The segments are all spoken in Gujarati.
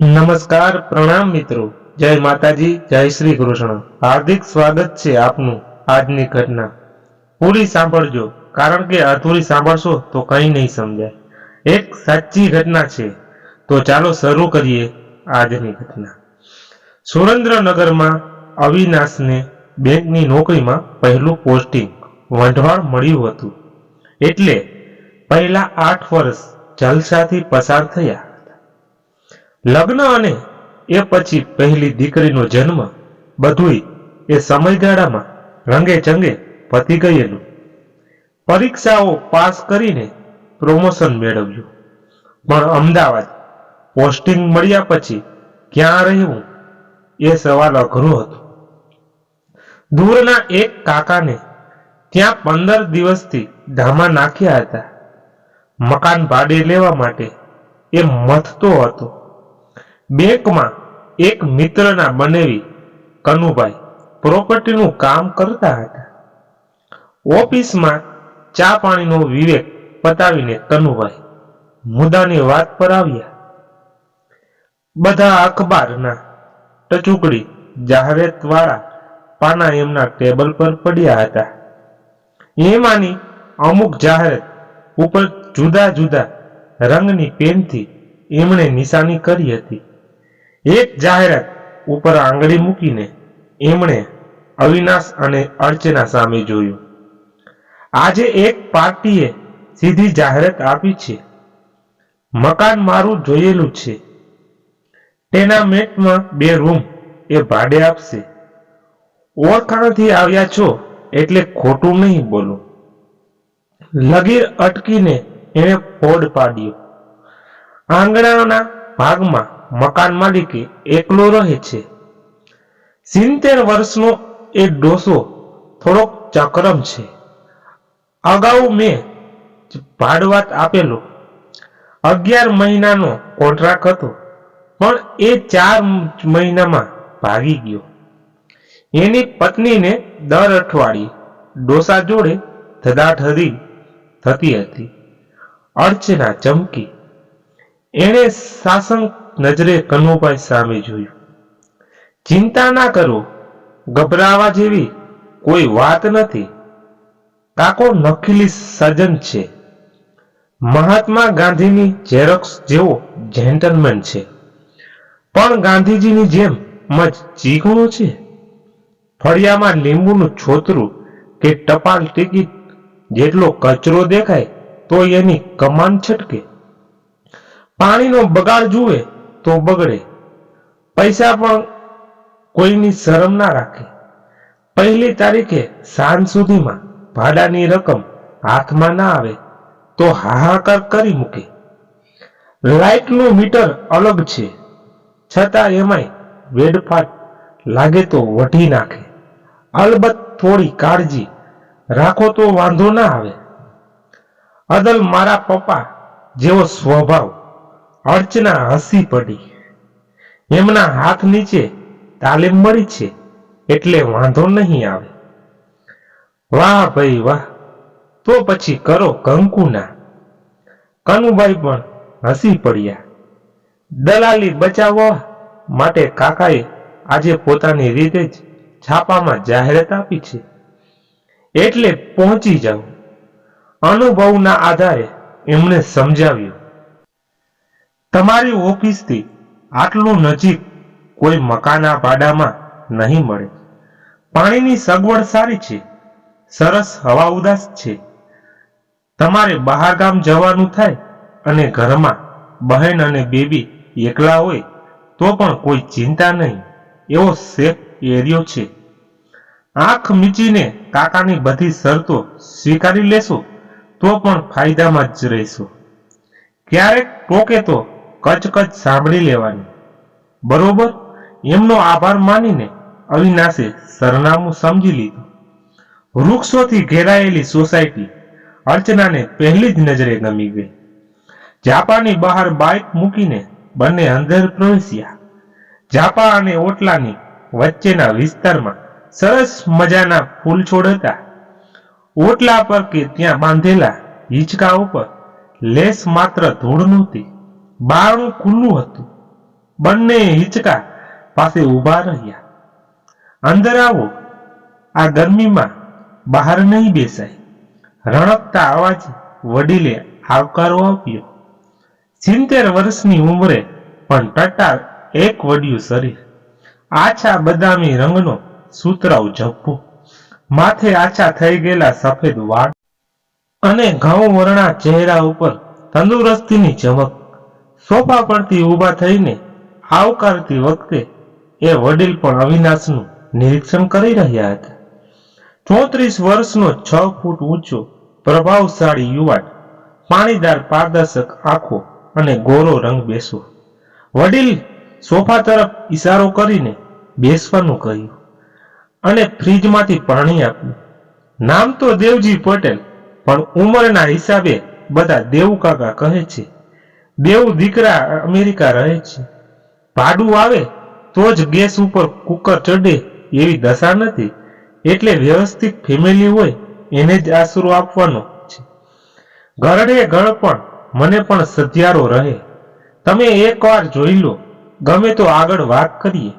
નમસ્કાર, પ્રણામ મિત્રો. જય માતાજી, જય શ્રી કૃષ્ણ. હાર્દિક સ્વાગત છે આપનું આજની ઘટના. પૂરી સાંભળજો. કારણ કે અધૂરી સાંભળશો તો કંઈ નહીં સમજાય. એક સાચી ઘટના છે. તો ચાલો શરૂ કરીએ આજની ઘટના. સુરેન્દ્રનગરમાં અવિનાશને બેંકની નોકરીમાં પહેલું પોસ્ટિંગ વંઢવાળ મળ્યું હતું. એટલે પહેલા આઠ વર્ષ જલસાથી પસાર થયા. લગ્ન અને એ પછી પહેલી દીકરીનો જન્મ બધુંય એ સમયગાળામાં રંગે ચંગે પતી ગયેલું. પરીક્ષાઓ પાસ કરીને પ્રમોશન મેળવ્યું. પણ અમદાવાદ પોસ્ટિંગ મળ્યા પછી ક્યાં રહેવું એ સવાલ અઘરો હતો. દૂરના એક કાકાને ત્યાં પંદર દિવસથી ધામા નાખ્યા હતા. મકાન ભાડે લેવા માટે એ મથતો હતો. બેંકમાં એક મિત્રના બનેવી કનુભાઈ પ્રોપર્ટીનું કામ કરતા હતા. ઓફિસમાં ચા પાણીનો વિવેક પતાવીને કનુભાઈ મુદ્દાની વાત પર આવ્યા. બધા અખબારના ટચુકડી જાહેરાતવાળા પાના એમના ટેબલ પર પડ્યા હતા. એમાંની અમુક જાહેરાત ઉપર જુદા જુદા રંગની પેનથી એમણે નિશાની કરી હતી. એક જાહેરાત ઉપર આંગળી મૂકીને એમણે અવિનાશ અને અર્ચના સામે જોયું. આજે એક પાર્ટીએ સીધી જાહેરાત આપી છે. મકાન મારું જોયેલું છે. ટેનામેન્ટમાં બે રૂમ એ ભાડે આપશે. ઓળખાણથી આવ્યા છો એટલે ખોટું નહીં બોલો. લગીર અટકીને એને ફોડ પાડ્યો. આંગણાના ભાગમાં મકાન માલિકે એકલો રહે છે. સિત્તેર વર્ષનો એ ડોસો થોડોક ચક્રમ છે. અગાઉ મેં ભાડવાત આપેલો. અગિયાર મહિનાનો કોન્ટ્રાક્ટ હતો, પણ એ ચાર મહિનામાં ભાગી ગયો. એની પત્નીને દર અઠવાડિયે ડોસા જોડે ધદાઠરી થતી હતી. અર્ચના ચમકી. એણે શાસન નજરે કનુભાઈ સામે જોયું. ચિંતા ના કરો, ગભરાવા જેવી કોઈ વાત નથી. કાકો નખીલી સજન છે. મહાત્મા ગાંધીની ઝેરોક્સ જેવો જેન્ટલમેન છે. પણ ગાંધીજીની જેમ મજ ચીકણો છે. ફળિયામાં લીંબુનું છોતરું કે ટપાલ ટિકિટ જેટલો કચરો દેખાય, તો એની કમાન છટકે. પાણીનો બગાડ જુએ તો બગડે. પૈસા પણ કોઈની શરમ ના રાખે. પહેલી તારીખે સાંજ સુધીમાં ભાડાની રકમ હાથમાં ના આવે તો હાહાકાર કરી મૂકે. લાઇટનું મીટર અલગ છે. છતાં એમાંય વેડફાટ લાગે તો વઢી નાખે. અલબત્ત થોડી કાળજી રાખો તો વાંધો ના આવે. અદલ મારા પપ્પા જેવો સ્વભાવ અર્ચના હસી પડી. એમના હાથ નીચે તાલીમ મળી છે એટલે વાંધો નહીં આવે. વાહ ભાઈ વાહ, તો પછી કરો કંકુના. કનુભાઈ પણ હસી પડ્યા. દલાલી બચાવવા માટે કાકાએ આજે પોતાની રીતે જ છાપામાં જાહેરાત આપી છે. એટલે પહોંચી જાવ અનુભવના આધારે એમણે સમજાવ્યું. તમારી ઓફિસથી આટલું નજીક કોઈ મકાના ભાડામાં નહીં મળે. પાણીની સગવડ સારી છે. સરસ હવા ઉદાસ છે. તમારે બહાર ગામ જવાનું થાય અને ઘરમાં બહેન અને બેબી એકલા હોય તો પણ કોઈ ચિંતા નહીં. એવો સેફ એરિયો છે. આંખ મીચીને કાકાની બધી શરતો સ્વીકારી લેશો તો પણ ફાયદામાં જ રહેશો. ક્યારેક ટોકે તો કચકચ સાંભળી લેવાની. બરોબર? એમનો આભાર માનીને અવિનાશે સરનામું સમજી લીધું. વૃક્ષોથી ઘેરાયેલી સોસાયટી અર્ચનાને પહેલી જ નજરે ગમી ગઈ. જાપાની બહાર બાઇક મૂકીને બંને અંદર પ્રવેશ્યા. જાપા અને ઓટલાની વચ્ચેના વિસ્તારમાં સરસ મજાના ફૂલ છોડ હતા ઓટલા પર કે ત્યાં બાંધેલા હિંચકા ઉપર લેસ માત્ર ધૂળ નહોતી. બારણું ખુલ્લું હતું. બંને હિંચકા પાસે ઊભા રહ્યા. અંદર આવો. આ ગરમીમાં બહાર નહીં બેસાય. રણકતા અવાજ વડીલે આવકારો આપ્યો. સિત્તેર વર્ષની ઉંમરે પણ ટટાર એક વડિયું શરીર. આછા બદામી રંગનો સુતરાઉ જપ્પો માથે આછા થઈ ગયેલા સફેદ વાળ અને ઘઉં વર્ણા ચહેરા ઉપર તંદુરસ્તીની ચમક. સોફા પરથી ઊભા થઈને આવકારતી વખતે એ વડીલ પણ અવિનાશનું નિરીક્ષણ કરી રહ્યા હતા. ચોત્રીસ વર્ષનો છ ફૂટ ઊંચો, પ્રભાવશાળી યુવાન, પાણીદાર પારદર્શક આંખો અને ગોરો રંગ બેસો. વડીલ સોફા તરફ ઈશારો કરીને બેસવાનું કહ્યું અને ફ્રીજમાંથી પાણી આપ્યું. નામ તો દેવજી પટેલ, પણ ઉંમરના હિસાબે બધા દેવ કાકા કહે છે. દેવ દીકરા અમેરિકા રહે છે. ભાડું આવે તો જ ગેસ ઉપર કુકર ચડે એવી દશા નથી. એટલે વ્યવસ્થિત ફેમિલી હોય એને જ આશરો આપવાનો છે. ગરડે ગળ પણ મને પણ સધિયારો રહે. તમે એકવાર જોઈ લો, ગમે તો આગળ વાત કરીએ.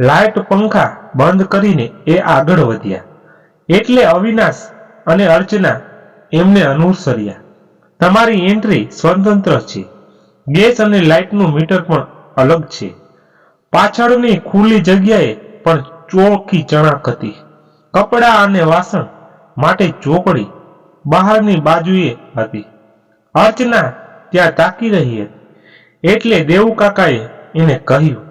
લાઇટ પંખા બંધ કરીને એ આગળ વધ્યા. એટલે અવિનાશ અને અર્ચના એમને અનુસર્યા. તમારી એન્ટ્રી સ્વતંત્ર છે. ગેસ અને લાઇટનું મીટર પણ અલગ છે. પાછળની ખુલ્લી જગ્યાએ પણ ચોખ્ખી ચણાક હતી. કપડાં અને વાસણ માટે ચોકડી બહારની બાજુએ હતી. અર્ચના ત્યાં તાકી રહી હતી. એટલે દેવુકાકાએ એને કહ્યું,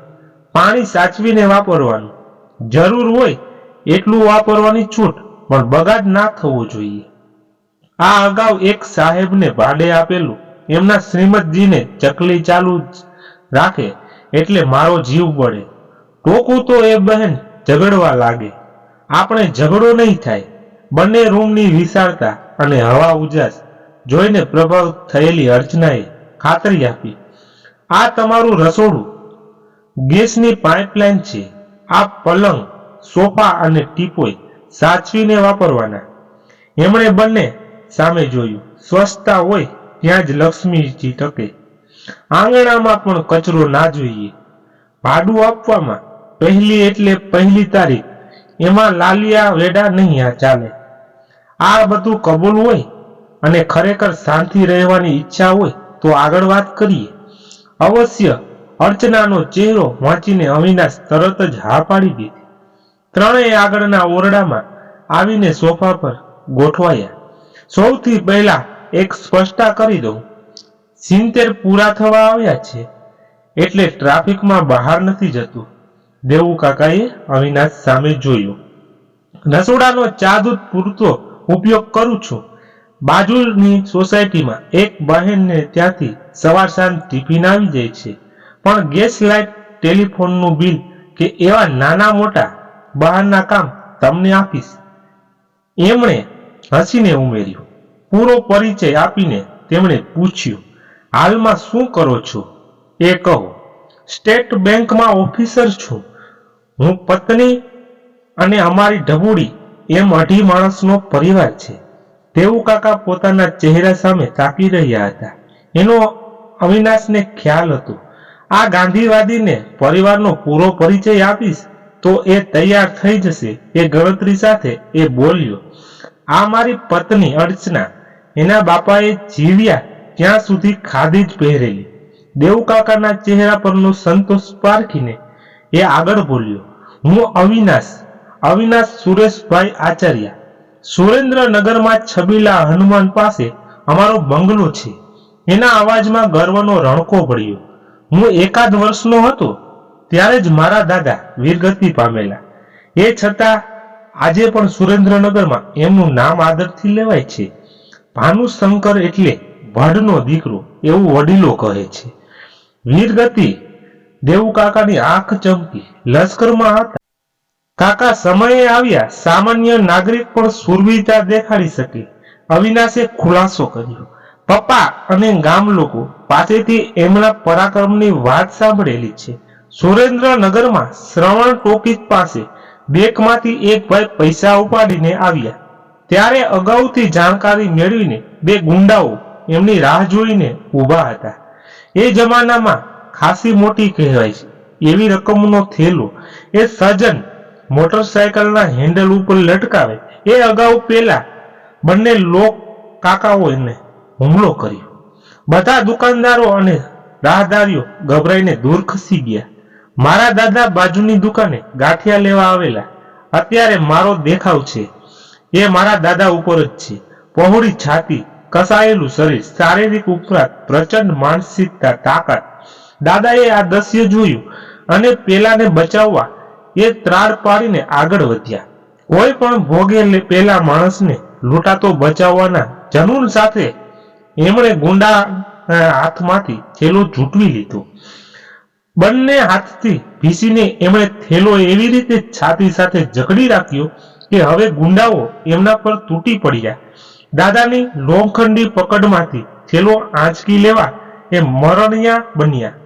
પાણી સાચવીને વાપરવાનું. જરૂર હોય એટલું વાપરવાની છૂટ, પણ બગાડ ના થવો જોઈએ. આ અગાઉ એક સાહેબને ભાડે આપેલું એમના શ્રીમદજીને ચકલી ચાલુ રાખે એટલે મારો જીવ પડે ટોકું તો એ બહેન ઝઘડવા લાગે. આપણે ઝઘડો નહીં થાય. બંને રૂમની વિશાળતા અને હવા ઉજાસ જોઈને પ્રભાવ થયેલી અર્ચનાએ ખાતરી આપી. આ તમારું રસોડું. ગેસની પાઇપલાઇન છે. આ પલંગ, સોફા અને ટીપોય સાચવીને વાપરવાના. એમણે બંને સામે જોયું. સ્વચ્છતા હોય ત્યાં જ લક્ષ્મીજી ટકે આંગણામાં પણ કચરો ના જોઈએ. ભાડું આપવામાં પહેલી એટલે પહેલી તારીખ. એમાં લાલિયા વેડા નહીં ચાલે. આ બધું કબૂલ હોય અને ખરેખર શાંતિ રહેવાની ઈચ્છા હોય તો આગળ વાત કરીએ. અવશ્ય અર્ચનાનો ચહેરો વાંચીને અવિનાશ તરત જ હા પાડી દીધી ત્રણેય આગળના ઓરડામાં આવીને સોફા પર ગોઠવાયા. સૌથી પહેલા એક સ્પષ્ટતા કરી દઉં. સિત્તેર પૂરા થવા આવ્યા છે. એટલે ટ્રાફિકમાં બહાર નથી જતું. દેવું કાકાએ અવિનાશ સામે જોયું. રસોડાનો ચા દૂધ પૂરતો ઉપયોગ કરું છું. બાજુની સોસાયટીમાં એક બહેનને ત્યાંથી સવાર સાંજ ટિફિન આવી જાય છે. પણ ગેસ લાઇટ ટેલિફોનનું બિલ કે એવા નાના મોટા બહારના કામ તમને આપીશ. એમણે હસીને ઉમેર્યું. પૂરો પરિચય આપીને તેમણે પૂછ્યું, હાલમાં શું કરો છો? એ કહો, સ્ટેટ બેંકમાં ઓફિસર છું. હું પત્ની અને અમારી ઢબુડી એમ અઢી માણસનો પરિવાર છે. દેવું કાકા પોતાના ચહેરા સામે તાકી રહ્યા હતા. એનો અવિનાશને ખ્યાલ હતો. આ ગાંધીવાદીને પરિવારનો પૂરો પરિચય આપીશ તો એ તૈયાર થઈ જશે. એ ગણતરી સાથે એ બોલ્યો, આ મારી પત્ની અર્ચના એના બાપાએ જીવ્યા ત્યાં સુધી ખાદી જ પહેરેલી. દેવકાકાના ચહેરા પરનો સંતોષ પારખીને એ આગળ બોલ્યો, હું અવિનાશ અવિનાશ સુરેશભાઈ આચાર્ય. સુરેન્દ્રનગરમાં છબીલા હનુમાન પાસે અમારો બંગલો છે. એના અવાજમાં ગર્વનો રણકો પડ્યો. હું એકાદ વર્ષનો હતો, ત્યારે જ મારા દાદા વીરગતિ પામેલા. એ છતાં આજે પણ સુરેન્દ્રનગરમાં એમનું નામ આદરથી લેવાય છે. ભાનુશંકર એટલે વડનો દીકરો એવું વડીલો કહે છે. વીરગતિ દેવું કાકાની આંખ ચમકી. લશ્કરમાં હતા. કાકા સમયે આવ્યા સામાન્ય નાગરિક પણ સુરવીરતા દેખાડી શકે. અવિનાશે ખુલાસો કર્યો. પપ્પા અને ગામ લોકો પાસેથી એમના પરાક્રમની વાત સાંભળેલી છે. સુરેન્દ્રનગરમાં શ્રવણ ટોકીજ પાસે બેંકમાંથી એક ભાઈ પૈસા ઉપાડીને આવ્યા. ત્યારે અગાઉથી જાણકારી મેળવીને બે ગુંડાઓ એમની રાહ જોઈને ઊભા હતા. એ જમાનામાં ખાસી મોટી કહેવાય છે. એવી રકમનો થેલો એ સજન મોટરસાયકલના હેન્ડલ ઉપર લટકાવે એ અગાઉ પેલા બંને લોક કાકાઓ એને હુમલો કર્યો. બધા દુકાનદારો અને રાહદારીઓ ગભરાઈને દૂર ખસી ગયા. મારા દાદા બાજુની દુકાને ગાંઠિયા લેવા આવેલા. અત્યારે મારો દેખાવ છે. એ મારા દાદા ઉપર જ છે. પહોળી છાતી, કસાયેલું શરીર, શારીરિક ઉપરાંત પ્રચંડ માનસિકતા, તાકાત. દાદાએ આ દ્રશ્ય જોયું અને પેલાને બચાવવા એ ત્રાડ પાડીને આગળ વધ્યા. કોઈ પણ ભોગે પેલા માણસને લૂંટાતો બચાવવાના જનૂન સાથે એમણે ગુંડા હાથમાંથી થેલો ઝૂંટવી લીધો. બંને હાથથી ભીસીને એમણે થેલો એવી રીતે છાતી સાથે જકડી રાખ્યો કે હવે ગુંડાઓ એમના પર તૂટી પડ્યા. દાદાની લોખંડી પકડમાંથી થેલો આંચકી લેવા એ મરણિયા બન્યા.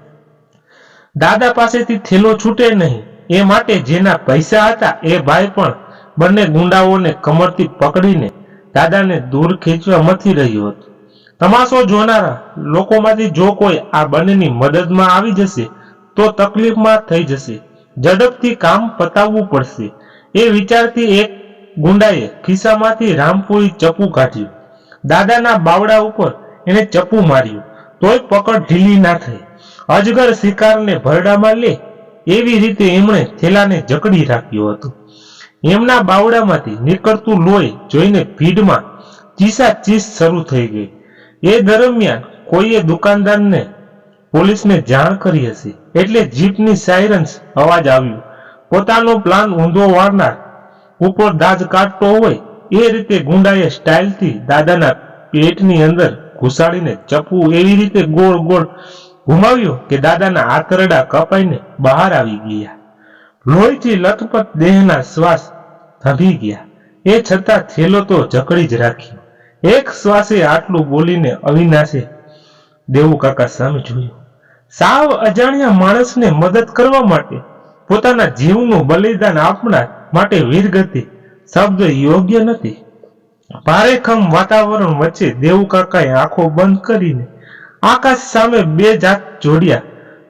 દાદા પાસેથી થેલો છૂટે નહીં, એ માટે જેના પૈસા હતા એ ભાઈ પણ બંને ગુંડાઓને કમરથી પકડીને દાદાને દૂર ખેંચવા મથી રહ્યો હતો. તમાશો જોનારા લોકોમાંથી જો કોઈ આ બંનેની મદદમાં આવી જશે, તો તકલીફમાં થઈ જશે. ઝડપથી કામ પતાવવું પડશે. એ વિચારથી એક ગુંડાએ ખિસ્સામાંથી રામપુરી ચપ્પુ કાઢ્યું. દાદાના બાવડા ઉપર એને ચપ્પુ માર્યું. તોય પકડ ઢીલી ના થઈ. અજગર શિકારને ભરડામાં લે એવી રીતે એમણે થેલાને જકડી રાખ્યો હતો. એમના બાવડામાંથી નીકળતું લોહી જોઈને ભીડમાં ચીસા ચીસ શરૂ થઈ ગઈ. એ દરમિયાન કોઈએ દુકાનદારને, પોલીસને જાણ કરી હશે એટલે જીપની સાયરન્સ અવાજ આવ્યો. પોતાનો પ્લાન ઊંધો વાળનાર. ઉપર દાજ કાઢતો હોય એ રીતે ગુંડાએ સ્ટાઇલથી દાદાના પેટની અંદર ઘુસાડીને ચપવું એવી રીતે ગોળ ગોળ ઘુમાવ્યો કે દાદાના આંતરડા કપાઈને બહાર આવી ગયા. લોહીથી લથપથ દેહના શ્વાસ ધબી ગયા. એ છતાં થેલો તો જકડી જ રાખ્યો. એક શ્વાસે આટલું બોલીને અવિનાશે દેવું કાકા સામે જોયું. સાવ અજાણ્યા માણસને મદદ કરવા માટે પોતાના જીવનું બલિદાન આપનાર માટે વીરગતિ શબ્દ યોગ્ય નથી. ભારેખમ વાતાવરણ વચ્ચે દેવુકાકાએ આંખો બંધ કરીને આકાશ સામે બે જાત જોડ્યા.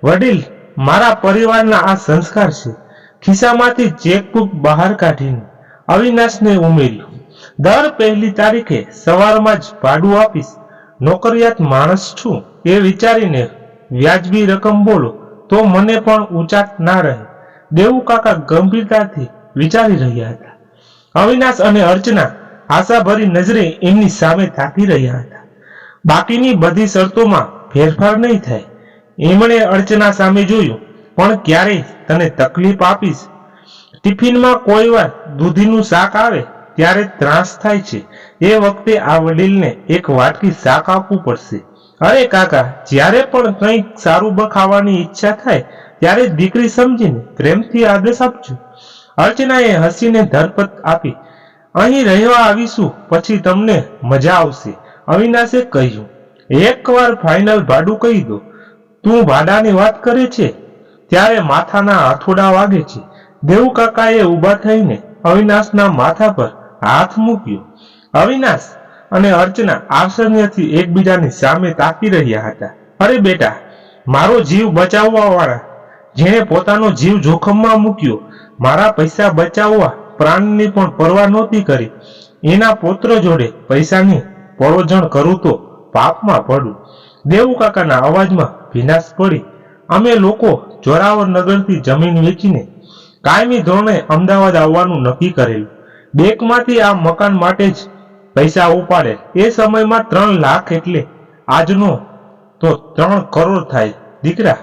વડીલ, મારા પરિવારના આ સંસ્કાર છે. ખિસ્સામાંથી ચેકબુક બહાર કાઢીને અવિનાશને ઉમેર્યું. દર પહેલી તારીખે સવારમાં જ ભાડું આપીશ. નોકરિયાત માણસ છું એ વિચારીને વ્યાજબી રકમ બોલો તો મને પણ ઊંચાટ ના રહે. દેવું કાકા ગંભીરતાથી વિચારી રહ્યા હતા. અવિનાશ અને અર્ચના આશાભરી નજરે એમની સામે તાકી રહ્યા હતા. બાકીની બધી શરતોમાં ફેરફાર નહીં થાય. એમણે અર્ચના સામે જોયું, પણ ક્યારેય તને તકલીફ આપીશ? ટિફિનમાં કોઈ વાર દૂધીનું શાક આવે, ત્યારે ત્રાસ થાય છે. એ વખતે આ વડીલને એક વાટકી શાક આપવું પડશે. અરે કાકા, જ્યારે પણ કંઈક સારું બ ઈચ્છા થાય, ત્યારે દીકરી સમજીને પ્રેમથી આદેશ આપજો. અર્ચનાએ હસીને ધરપત આપી, અહીં રહેવા આવીશું, પછી તમને મજા આવશે. અવિનાશે કહ્યું, એકવાર ફાઇનલ ભાડું કહી દો. તું ભાડાની વાત કરે છે, ત્યારે માથાના હાથોડા વાગે છે. દેવ કાકાએ ઊભા થઈને અવિનાશના માથા પર હાથ મૂક્યો. અવિનાશ અને અર્ચના આશ્ચર્યથી એકબીજાની સામે તાકી રહ્યા હતા. અરે બેટા, મારો જીવ બચાવવા વાળા જેણે પોતાનો જીવ જોખમમાં મૂક્યો, મારા પૈસા બચાવવા પ્રાણની પણ પરવા નહોતી કરી. એના પુત્ર જોડે પૈસાની પરોજણ કરું તો પાપમાં પડું. દેવુકાકાના અવાજમાં ભીનાશ પડી. અમે લોકો જોરાવર નગરથી જમીન વેચીને કાયમી ધોરણે અમદાવાદ આવવાનું નક્કી કરેલું. બેંકમાંથી આ મકાન માટે જ પૈસા ઉપાડે. એ સમયમાં ત્રણ લાખ એટલે આજનો તો ત્રણ કરોડ થાય. દીકરા,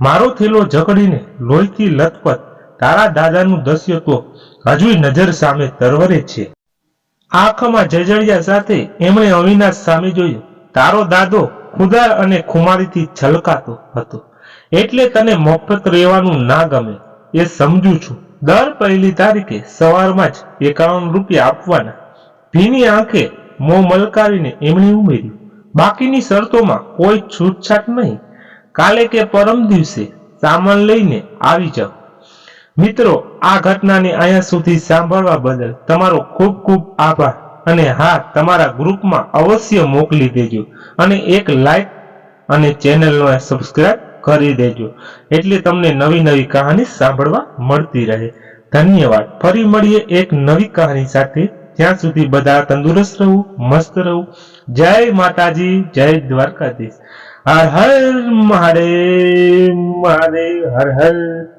મારો થેલો જકડીને લોહીથી લથપથ. તારા દાદાનું દ્રશ્ય તો હજુ નજર સામે તરવરે છે. આંખમાં જજળિયા સાથે એમણે અવિનાશ સામે જોયું. તારો દાદો ખુદાર અને ખુમારીથી છલકાતો હતો. એટલે તને મફત રહેવાનું ના ગમે. એ સમજુ છું. દર પહેલી તારીખે સવારમાં જ એકાવન રૂપિયા આપવાના. ભીની આંખે મોં મલકાવીને એમણે ઉમેર્યું, બાકીની શરતોમાં કોઈ છૂટછાટ નહીં. કાલે કે પરમ દિવસે સામાન લઈને આવી જાઓ. મિત્રો, આ ઘટનાને અહીંયા સુધી સાંભળવા બદલ તમારો ખૂબ ખૂબ આભાર અને હા, તમારા ગ્રુપમાં અવશ્ય મોકલી દેજો અને એક લાઈક અને ચેનલને સબસ્ક્રાઇબ કરી દેજો, એટલે તમને નવી નવી કહાની સાંભળવા મળતી રહે. ધન્યવાદ. ફરી મળીએ એક નવી કહાની સાથે. ત્યાં સુધી બધા તંદુરસ્ત રહું, મસ્ત રહું. જય માતાજી, જય દ્વારકાધીશ. હર હર મહાદેવ મહાદેવ, હર હર.